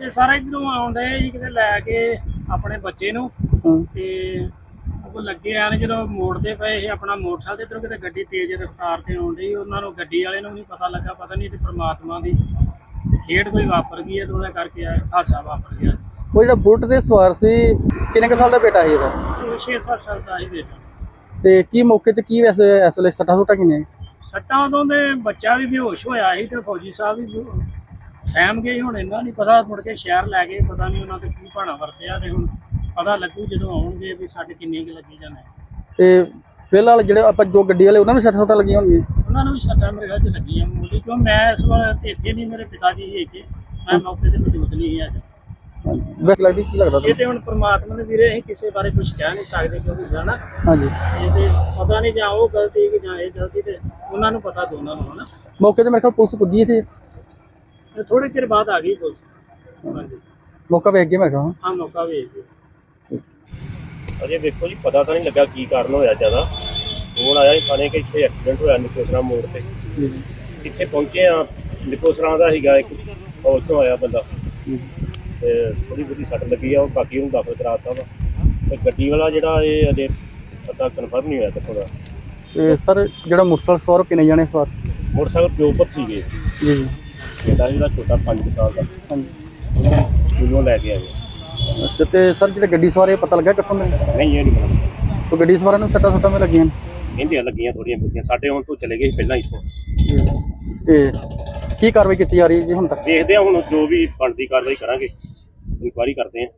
ਇਹ ਸਾਰਾ ਇਧਰੋਂ ਆਉਂਦੇ ਜੀ ਕਿਤੇ ਲੈ ਕੇ ਆਪਣੇ ਬੱਚੇ ਨੂੰ। ਤੇ ਉਹ ਲੱਗੇ ਆਣ ਜਦੋਂ ਮੋੜਦੇ ਪਏ ਇਹ ਆਪਣਾ ਮੋਟਰਸਾਈਕਲ ਇਧਰੋਂ ਕਿਤੇ ਗੱਡੀ ਤੇਜ਼ ਰਫ਼ਤਾਰ ਤੇ ਡਈ ਉਹਨਾਂ ਨੂੰ ਗੱਡੀ ਵਾਲੇ ਨੂੰ ਨਹੀਂ ਪਤਾ ਲੱਗਾ ਪਤਾ ਨਹੀਂ ਤੇ ਪ੍ਰਮਾਤਮਾ ਦੀ ਖੇਡ ਕੋਈ ਵਾਪਰ ਗਈ ਹੈ ਤੇ ਉਹਦੇ ਕਰਕੇ ਹਾਦਸਾ ਵਾਪਰ ਗਿਆ। ਉਹ ਜਿਹੜਾ ਬੁਲਟ ਤੇ ਸਵਾਰ ਸੀ ਕਿੰਨੇ ਕੁ ਸਾਲ ਦਾ ਬੇਟਾ ਸੀ ਇਹਦਾ? ਉਹ 6-7 ਸਾਲ ਦਾ ਹੀ ਬੇਟਾ। ਤੇ ਕੀ ਮੌਕੇ ਤੇ ਕੀ ਵੈਸੇ ਵੇਲੇ ਸੱਟਾਂ ਸੁੱਟਾਂ ਕਿੰਨੇ ਸੱਟਾਂ ਉਦੋਂ ਦੇ ਬੱਚਾ ਵੀ ਬੇਹੋਸ਼ ਹੋਇਆ ਸੀ ਤੇ ਫੌਜੀ ਸਾਹਿਬ ਵੀ ਸਹਿਮ ਗਏ ਹੁਣ ਇਹਨਾਂ ਨਹੀਂ ਪਤਾ ਮੁੜ ਕੇ ਸ਼ਹਿਰ ਲੈ ਗਏ ਪਤਾ ਨਹੀਂ ਉਹਨਾਂ ਤੇ ਕੀ ਭਾਣਾ ਵਰਤਿਆ ਤੇ ਹੁਣ ਪਤਾ ਲੱਗੂ ਜਦੋਂ ਆਉਣਗੇ ਵੀ ਸਾਡੇ ਕਿੰਨੇ ਕੁ ਲੱਗੀ ਜਾਂਦੇ। ਤੇ ਫਿਲਹਾਲ ਜਿਹੜੇ ਆਪਾਂ ਜੋ ਗੱਡੀ ਵਾਲੇ ਉਹਨਾਂ ਨੂੰ ਸੱਟਾਂ ਸੁੱਟਾਂ ਲੱਗੀਆਂ ਹੋਣਗੀਆਂ? ਉਹਨਾਂ ਨੂੰ ਵੀ ਸੱਟਾਂ ਮੇਰੇ ਖਿਆਲ 'ਚ ਲੱਗੀਆਂ ਮੂਲੀ ਕਿਉਂ ਮੈਂ ਇਸ ਵਾਰ ਇੱਥੇ ਨਹੀਂ ਮੇਰੇ ਪਿਤਾ ਜੀ ਸੀ ਇੱਥੇ ਮੈਂ ਮੌਕੇ ਤੇ ਮੌਜੂਦ ਨਹੀਂ ਸੀ ਅੱਜ। ਵੈਸੇ ਲੱਗਦੀ ਕੀ ਲੱਗਦਾ ਇਹ ਤੇ ਹੁਣ ਪ੍ਰਮਾਤਮਾ ਦੇ ਵੀਰੇ ਅਸੀਂ ਕਿਸੇ ਬਾਰੇ ਕੁਝ ਕਹਿ ਨਹੀਂ ਸਕਦੇ ਕਿਉਂਕਿ ਜਾਣਾ ਹਾਂਜੀ। ਇਹ ਤੇ ਪਤਾ ਨਹੀਂ ਜਾਂ ਉਹ ਗਲਤੀ ਕਿ ਜਾਂ ਇਹ ਗਲਤੀ ਤੇ ਉਹਨਾਂ ਨੂੰ ਪਤਾ ਦੋਨਾਂ ਨੂੰ ਹਨਾ। ਮੌਕੇ ਤੇ ਮੇਰੇ ਖਿਆਲ ਪੁਲਿਸ ਪੁੱਜੀ ਸੀ। ਤੇ ਥੋੜੇ ਚਿਰ ਬਾਅਦ ਆ ਗਈ ਪੁਲਿਸ। ਹਾਂਜੀ। ਮੌਕਾ ਵੇਖ ਗਿਆ ਮੇਰੇ ਖਿਆਲ ਆ ਮੌਕਾ ਵੇਖ ਲਿਓ ਅਜੇ ਵੇਖੋ ਜੀ ਪਤਾ ਤਾਂ ਨਹੀਂ ਲੱਗਾ ਕੀ ਕਾਰਨ ਹੋਇਆ ਜ਼ਿਆਦਾ। ਫੋਨ ਆਇਆ ਸੀ ਥਾਣੇ ਕਿ ਇੱਥੇ ਐਕਸੀਡੈਂਟ ਹੋਇਆ ਨਿਕੋਸਰਾ ਮੋੜ ਤੇ। ਇੱਥੇ ਪਹੁੰਚੇ ਆ ਨਿਕੋਸਰਾ ਦਾ ਸੀਗਾ ਇੱਕ ਫੌਜ ਆਇਆ ਬੰਦਾ। ਤੇ ਥੋੜੀ ਬਹੁਤੀ ਸੱਟ ਲੱਗੀ ਆ ਉਹ ਬਾਕੀ ਉਹਨੂੰ ਦਾਖਲ ਕਰਾਤਾ ਵਾ। ਤੇ ਗੱਡੀ ਵਾਲਾ ਜਿਹੜਾ ਇਹ ਅਜੇ ਪਤਾ ਕਨਫਰਮ ਨਹੀਂ ਹੋਇਆ ਕਿੱਥੋਂ ਦਾ। ਤੇ ਸਰ ਜਿਹੜਾ ਮੋਟਰਸਾਈਕਲ ਸਵਾਰ ਕਿੰਨੇ ਜਾਣੇ ਸਵਾਰ ਸੀ? ਮੋਟਰਸਾਈਕਲ ਪਿਓ ਸੀਗੇ। ਜੀ ਜੀ। ਬੇਟਾ ਜਿਹੜਾ ਛੋਟਾ 5 ਸਾਲ ਦਾ। ਹਾਂਜੀ। ਉਹਨੂੰ ਸਕੂਲੋਂ ਲੈ ਕੇ ਆਏ। ਅੱਛਾ ਤੇ ਸਰ ਜਿਹੜੇ ਗੱਡੀ ਸਵਾਰ ਪਤਾ ਲੱਗਾ ਕਿੱਥੋਂ ਦੇ ਨਹੀਂ ਇਹ ਨਹੀਂ ਪਤਾ ਉਹ ਗੱਡੀ ਸਵਾਰਾਂ ਨੂੰ ਸੱਟਾਂ ਸੁੱਟਾਂ ਵੀ ਲੱਗੀਆਂ ਨੇ? ਕਹਿੰਦੇ ਲੱਗੀਆਂ ਥੋੜੀਆਂ ਬਹੁਤੀਆਂ। ਸਾਡੇ ਹੁਣ ਤੋਂ ਚਲੇ ਗਏ ਸੀ ਪਹਿਲਾਂ ਇੱਥੋਂ। ਤੇ ਕੀ ਕਾਰਵਾਈ ਕੀਤੀ ਜਾ ਰਹੀ ਹੈ ਜੀ ਹੁਣ ਤੱਕ? ਦੇਖਦੇ ਆ ਹੁਣ ਜੋ ਵੀ ਬਣਦੀ ਕਾਰਵਾਈ ਕਰਾਂਗੇ। ਇਨਕੁਆਇਰੀ ਕਰਦੇ ਆ